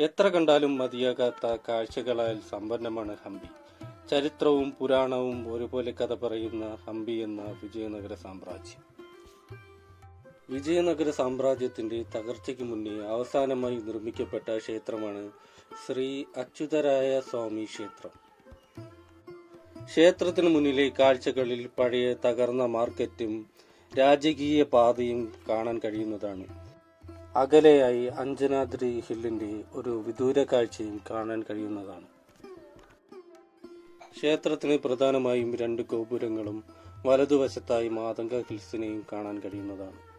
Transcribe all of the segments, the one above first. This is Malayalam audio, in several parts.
എത്ര കണ്ടാലും മതിയാകാത്ത കാഴ്ചകളാൽ സമ്പന്നമാണ് ഹംപി. ചരിത്രവും പുരാണവും ഒരുപോലെ കഥ പറയുന്ന ഹംപി എന്ന വിജയനഗര സാമ്രാജ്യം. വിജയനഗര സാമ്രാജ്യത്തിന്റെ തകർച്ചയ്ക്ക് മുന്നേ അവസാനമായി നിർമ്മിക്കപ്പെട്ട ക്ഷേത്രമാണ് ശ്രീ അച്യുതരായ സ്വാമി ക്ഷേത്രം. ക്ഷേത്രത്തിന് മുന്നിലെ കാഴ്ചകളിൽ പഴയ തകർന്ന മാർക്കറ്റും രാജകീയ പാതയും കാണാൻ കഴിയുന്നതാണ്. അകലെയായി അഞ്ജനാദ്രി ഹില്ലിന്റെ ഒരു വിദൂര കാഴ്ചയും കാണാൻ കഴിയുന്നതാണ്. ക്ഷേത്രത്തിന് പ്രധാനമായും രണ്ട് ഗോപുരങ്ങളും വലതുവശത്തായി മാതംഗ ഹിൽസിനെയും കാണാൻ കഴിയുന്നതാണ്.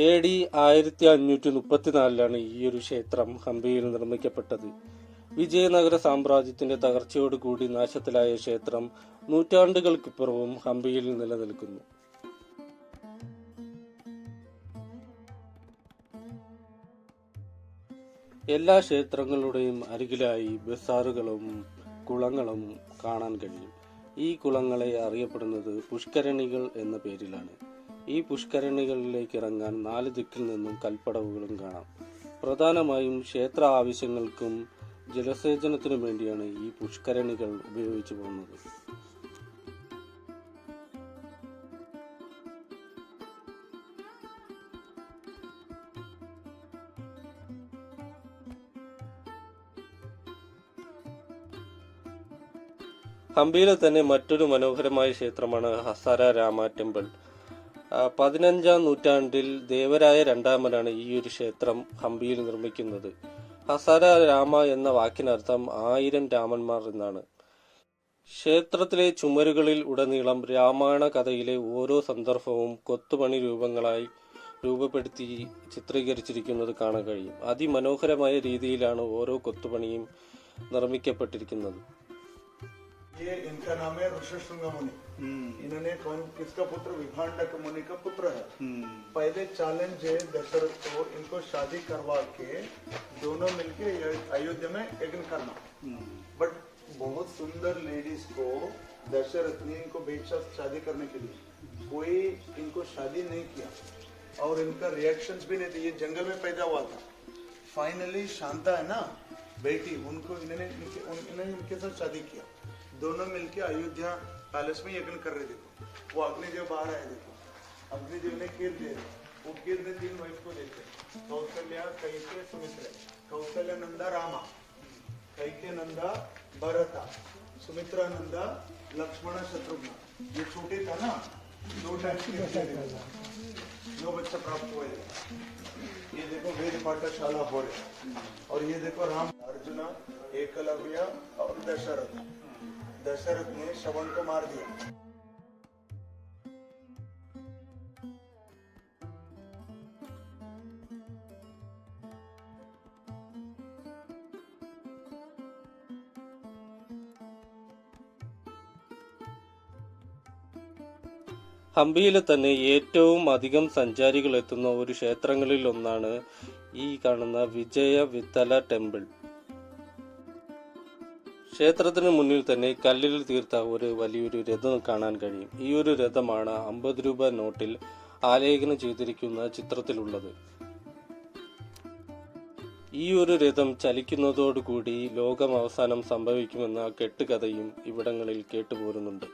എ ഡി ആയിരത്തി അഞ്ഞൂറ്റി മുപ്പത്തിനാലിലാണ് ഈ ഒരു ക്ഷേത്രം ഹംപിയിൽ നിർമ്മിക്കപ്പെട്ടത്. വിജയനഗര സാമ്രാജ്യത്തിന്റെ തകർച്ചയോടുകൂടി നാശത്തിലായ ക്ഷേത്രം നൂറ്റാണ്ടുകൾക്കിപ്പുറവും ഹംപിയിൽ നിലനിൽക്കുന്നു. എല്ലാ ക്ഷേത്രങ്ങളുടെയും അരികിലായി ബസാറുകളും കുളങ്ങളും കാണാൻ കഴിയും. ഈ കുളങ്ങളെ അറിയപ്പെടുന്നത് പുഷ്കരണികൾ എന്ന പേരിലാണ്. ഈ പുഷ്കരണികളിലേക്ക് ഇറങ്ങാൻ നാല് ദിക്കിൽ നിന്നും കൽപ്പടവുകളും കാണാം. പ്രധാനമായും ക്ഷേത്ര ആവശ്യങ്ങൾക്കും ജലസേചനത്തിനും വേണ്ടിയാണ് ഈ പുഷ്കരണികൾ ഉപയോഗിച്ചു പോകുന്നത്. ഹംപിയിലെ തന്നെ മറ്റൊരു മനോഹരമായ ക്ഷേത്രമാണ് ഹസാര രാമ ടെമ്പിൾ. പതിനഞ്ചാം നൂറ്റാണ്ടിൽ ദേവരായ രണ്ടാമനാണ് ഈ ഒരു ക്ഷേത്രം ഹംപിയിൽ നിർമ്മിക്കുന്നത്. ഹസര രാമ എന്ന വാക്കിനർത്ഥം ആയിരം രാമന്മാർ എന്നാണ്. ക്ഷേത്രത്തിലെ ചുമരുകളിൽ ഉടനീളം രാമായണ കഥയിലെ ഓരോ സന്ദർഭവും കൊത്തുപണി രൂപങ്ങളായി രൂപപ്പെടുത്തി ചിത്രീകരിച്ചിരിക്കുന്നത് കാണാൻ കഴിയും. അതിമനോഹരമായ രീതിയിലാണ് ഓരോ കൊത്തുപണിയും നിർമ്മിക്കപ്പെട്ടിരിക്കുന്നത്. ये इनका नाम है ऋषशृंग मुनि। इन्होंने कौन किसका पुत्र? विभांडक मुनि का पुत्र है। पहले चैलेंज है दशरथ को इनको शादी करवा के दोनों मिलके अयोध्या में यज्ञ करना। बट बहुत सुंदर लेडीज़ को दशरथ ने इनको बेचा शादी करने के लिए। कोई इनको शादी नहीं किया। और इनका रिएक्शंस भी नहीं थे। ये जंगल में पैदा हुआ था। फाइनली शांता है ना? बेटी उनको इन्होंने इनके उन, इन्होंने इनके साथ शादी किया। दोनों मिलके अयोध्या पैलेस में यज्ञ कर रहे देखो वो अग्निदेव बाहर आए देखो अग्निदेव ने कीर दे वो कीर ने तीन वाइफ को देते कौशल्या कैके, सुमित्रा। कौशल्या नंदा रामा। कैके नंदा भरता। सुमित्रा नंदा लक्ष्मण, शत्रुघ्न। ये छोटे था ना? दो टाइम के बच्चे प्राप्त हुए। ये देखो वेद पाठशाला हो रहे और ये देखो राम, अर्जुन, एकलव्य और दशरथ। दशरथ ने श्रवण को मार दिया ഹംപിയിലെ തന്നെ ഏറ്റവും അധികം സഞ്ചാരികൾ എത്തുന്ന ഒരു ക്ഷേത്രങ്ങളിൽ ഒന്നാണ് ഈ കാണുന്ന വിജയ വിത്തല ടെമ്പിൾ ക്ഷേത്രത്തിന് മുന്നിൽ തന്നെ കല്ലിൽ തീർത്ത ഒരു വലിയൊരു രഥം കാണാൻ കഴിയും. ഈ ഒരു രഥമാണ് അമ്പത് രൂപ നോട്ടിൽ ആലേഖനം ചെയ്തിരിക്കുന്ന ചിത്രത്തിലുള്ളത്. ഈ ഒരു രഥം ചലിക്കുന്നതോടുകൂടി ലോകം അവസാനം സംഭവിക്കുമെന്ന കെട്ടുകഥയും ഇവിടങ്ങളിൽ കേട്ടുപോരുന്നുണ്ട്.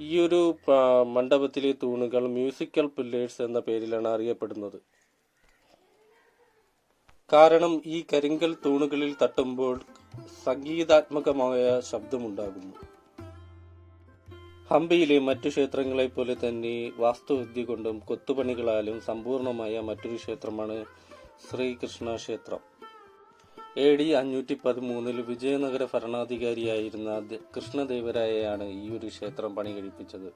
ഈ ഒരു മണ്ഡപത്തിലെ തൂണുകൾ മ്യൂസിക്കൽ പില്ലേഴ്സ് എന്ന പേരിലാണ് അറിയപ്പെടുന്നത്. കാരണം ഈ കരിങ്കൽ തൂണുകളിൽ തട്ടുമ്പോൾ സംഗീതാത്മകമായ ശബ്ദമുണ്ടാകുന്നു. ഹംപിയിലെ മറ്റു ക്ഷേത്രങ്ങളെ പോലെ തന്നെ വാസ്തുവിദ്യ കൊണ്ടും കൊത്തുപണികളാലും സമ്പൂർണമായ മറ്റൊരു ക്ഷേത്രമാണ് ശ്രീകൃഷ്ണ ക്ഷേത്രം എ ഡി അഞ്ഞൂറ്റി പതിമൂന്നിൽ വിജയനഗര ഭരണാധികാരിയായിരുന്ന കൃഷ്ണദേവരായയാണ് ഈ ഒരു ക്ഷേത്രം പണി കഴിപ്പിച്ചത്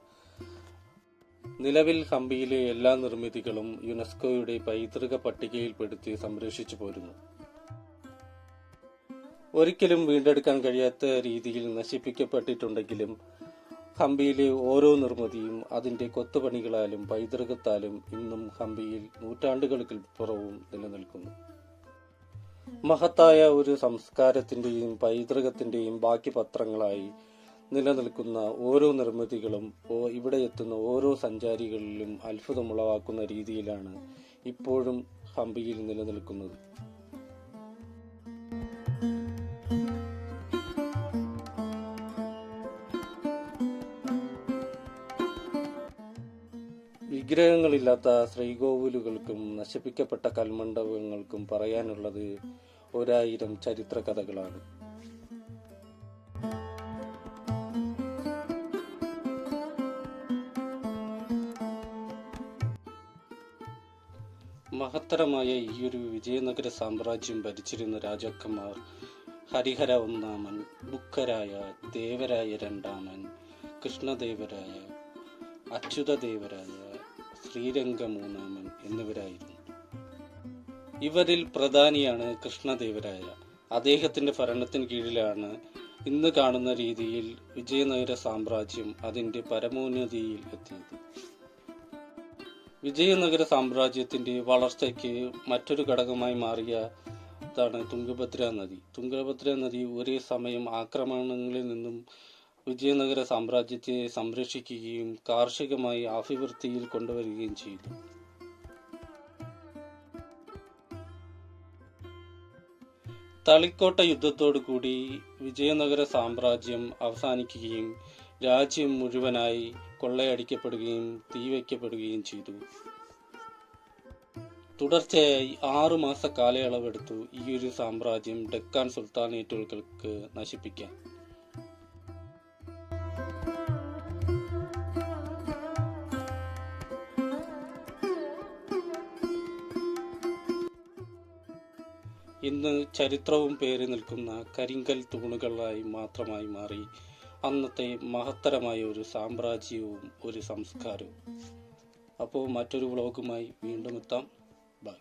നിലവിൽ ഹംപിയിലെ എല്ലാ നിർമ്മിതികളും യുനെസ്കോയുടെ പൈതൃക പട്ടികയിൽപ്പെടുത്തി സംരക്ഷിച്ചു പോരുന്നു. ഒരിക്കലും വീണ്ടെടുക്കാൻ കഴിയാത്ത രീതിയിൽ നശിപ്പിക്കപ്പെട്ടിട്ടുണ്ടെങ്കിലും ഹംപിയിലെ ഓരോ നിർമ്മിതിയും അതിന്റെ കൊത്തുപണികളാലും പൈതൃകത്താലും ഇന്നും ഹംപിയിൽ നൂറ്റാണ്ടുകൾക്കിപ്പുറവും നിലനിൽക്കുന്നു. മഹത്തായ ഒരു സംസ്കാരത്തിന്റെയും പൈതൃകത്തിന്റെയും ബാക്കി പത്രങ്ങളായി നിലനിൽക്കുന്ന ഓരോ നിർമ്മിതികളും ഇവിടെ എത്തുന്ന ഓരോ സഞ്ചാരികളിലും അത്ഭുതമുളവാക്കുന്ന രീതിയിലാണ് ഇപ്പോഴും ഹംപിയിൽ നിലനിൽക്കുന്നത്. വിഗ്രഹങ്ങളില്ലാത്ത ശ്രീകോവിലുകൾക്കും നശിപ്പിക്കപ്പെട്ട കൽമണ്ഡപങ്ങൾക്കും പറയാനുള്ളത് ഒരായിരം ചരിത്ര കഥകളാണ് മഹത്തരമായ ഈ ഒരു വിജയനഗര സാമ്രാജ്യം ഭരിച്ചിരുന്ന രാജാക്കന്മാർ ഹരിഹര ഒന്നാമൻ ബുക്കരായ ദേവരായ രണ്ടാമൻ കൃഷ്ണദേവരായ അച്യുതദേവരായ ശ്രീരംഗ മൂന്നാമൻ എന്നിവരായിരുന്നു. ഇവരിൽ പ്രധാനിയാണ് കൃഷ്ണദേവരായ. അദ്ദേഹത്തിന്റെ ഭരണത്തിന് കീഴിലാണ് ഇന്ന് കാണുന്ന രീതിയിൽ വിജയനഗര സാമ്രാജ്യം അതിന്റെ പരമോന്നതിയിൽ എത്തിയത്. വിജയനഗര സാമ്രാജ്യത്തിന്റെ വളർച്ചയ്ക്ക് മറ്റൊരു ഘടകമായി മാറിയ ഇതാണ് തുംഗഭദ്ര നദി. തുംഗഭദ്ര നദി ഒരേ സമയം ആക്രമണങ്ങളിൽ നിന്നും വിജയനഗര സാമ്രാജ്യത്തെ സംരക്ഷിക്കുകയും കാർഷികമായി അഭിവൃദ്ധിയിൽ കൊണ്ടുവരികയും ചെയ്തു. തളിക്കോട്ട യുദ്ധത്തോടു കൂടി വിജയനഗര സാമ്രാജ്യം അവസാനിക്കുകയും രാജ്യം മുഴുവനായി കൊള്ളയടിക്കപ്പെടുകയും തീവയ്ക്കപ്പെടുകയും ചെയ്തു. തുടർച്ചയായി ആറു മാസ കാലയളവെടുത്തു ഒരു സാമ്രാജ്യം ഡെക്കാൻ സുൽത്താനേറ്റുകൾക്ക് നശിപ്പിക്കാൻ. ഇന്ന് ചരിത്രവും പേറി നിൽക്കുന്ന കരിങ്കൽ തൂണുകളായി മാത്രമായി മാറി അന്നത്തെ മഹത്തരമായ ഒരു സാമ്രാജ്യവും ഒരു സംസ്കാരവും. അപ്പോൾ മറ്റൊരു വ്ളോഗുമായി വീണ്ടും എത്താം. ബൈ.